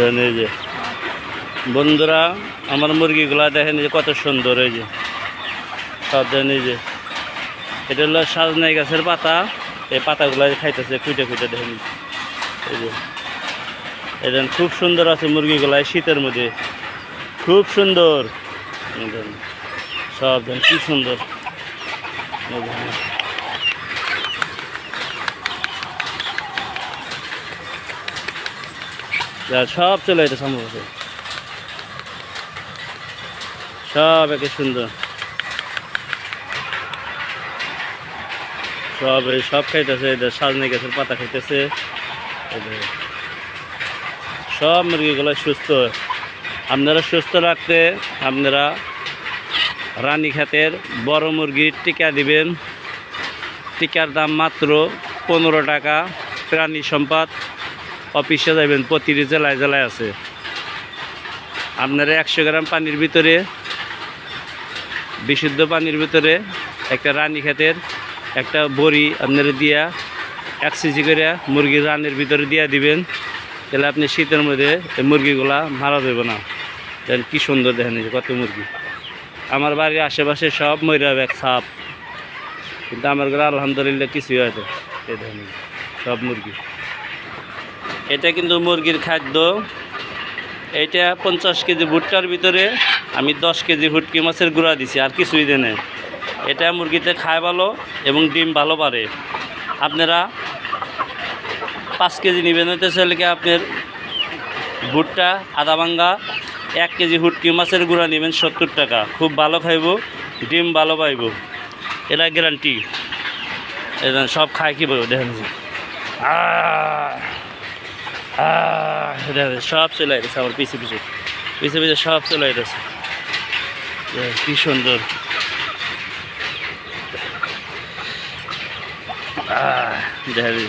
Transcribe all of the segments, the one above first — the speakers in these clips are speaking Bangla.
দেখেন এই যে। বন্ধুরা, আমার মুরগিগুলা দেখেন যে কত সুন্দর এই যে। সব এই যে। এটা হলো সাজনাই গাছের পাতা। এই পাতাগুলো খাইতেছে, খুঁটে খুঁটে দেখেন। এই যে। এই খুব সুন্দর আছে মুরগিগুলা শীতের মধ্যে। খুব সুন্দর। সব কি সুন্দর। যা, সব চলে এটা সম্ভবত সব একে সুন্দর। সব সব খাইতেছে এদের সাজনে গাছের পাতা খাইতেছে। সব মুরগিগুলো সুস্থ। আপনারা সুস্থ রাখতে আপনারা রানী খাতের বড় মুরগির টিকা দিবেন। টিকার দাম মাত্র পনেরো টাকা। প্রাণী সম্পদ অফিসে যাবেন প্রতিটি জেলায় জেলায় আছে। আপনারা একশো গ্রাম পানির ভিতরে বিশুদ্ধ পানির ভিতরে একটা রানী খাতের একটা বড়ি আপনারা দিয়া এক সিজি করে মুরগির রানের ভিতরে দিয়া দিবেন। তাহলে আপনি শীতের মধ্যে এই মুরগিগুলা মারা যাবে না। দেখেন কী সুন্দর দেখেন কত মুরগি। আমার বাড়ির আশেপাশে সব ময়রা ব্যাগ সাপ। কিন্তু আমার ঘরে আলহামদুলিল্লাহ কিছুই হয়তো এই যে, সব মুরগি। এটা কিন্তু মুরগির খাদ্য। এইটা পঞ্চাশ কেজি ভুট্টার ভিতরে আমি দশ কেজি ভুটকি মাছের গুঁড়া দিছি, আর কিছুই দেনে এটা মুরগিতে খায় ভালো এবং ডিম ভালো পারে। আপনারা পাঁচ কেজি নেবেন হইতে চাইলে কি আপনার ভুট্টা, আদা ভাঙ্গা, এক কেজি ভুটকি মাছের গুঁড়া নেবেন সত্তর টাকা। খুব ভালো খাইব, ডিম ভালো পাইব। এটা গ্যারান্টি এটা সব খায় কি বলব দেখেন। যে। সব চলে আসছে আমার পিছে পিছে। পিছে পিছে সব চলে আসছে কি সুন্দর। এই,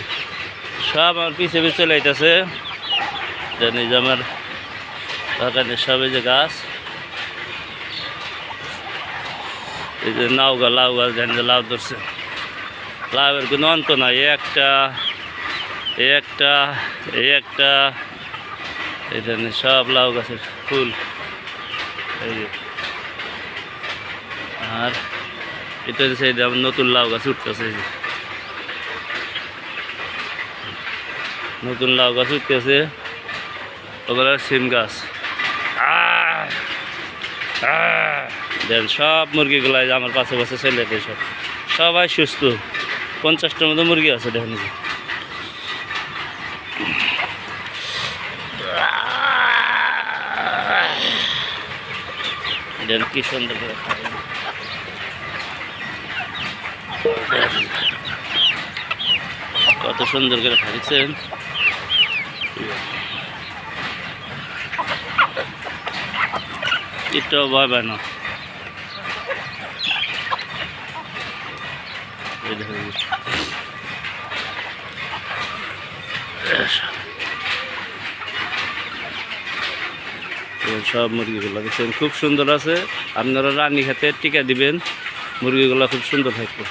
সব আমার পিছে পিছে চলে আইতেছে। এই যে আমার বাগানের সব যে গাছ। এই যে নাও গাছ লাউ গাছ দেখেন যে লাউ ধরছে। লাউয়ের কোনো অন্ত নাই একটা এই একটা এই একটা, এখানে সব লাউ গাছের ফুল। আর এটা আমার নতুন লাউ গাছ উঠতেছে নতুন লাউ গাছ উঠতেছে। ওগুলো সিম গাছ! দেন সব মুরগিগুলো এই যে আমার পাশে পাশে চলে সব। সবাই সুস্থ। পঞ্চাশটার মতো মুরগি আছে দেখেন। এই কি সুন্দর করে কত সুন্দর করে খাইছেন। এটাও ভয় পায় না। এই দেখো, এই যে। তো সব মুরগিগুলো দেখছেন, খুব সুন্দর আছে। আপনারা রানী খাতে টিকা দিবেন, মুরগিগুলো খুব সুন্দর থাকবে।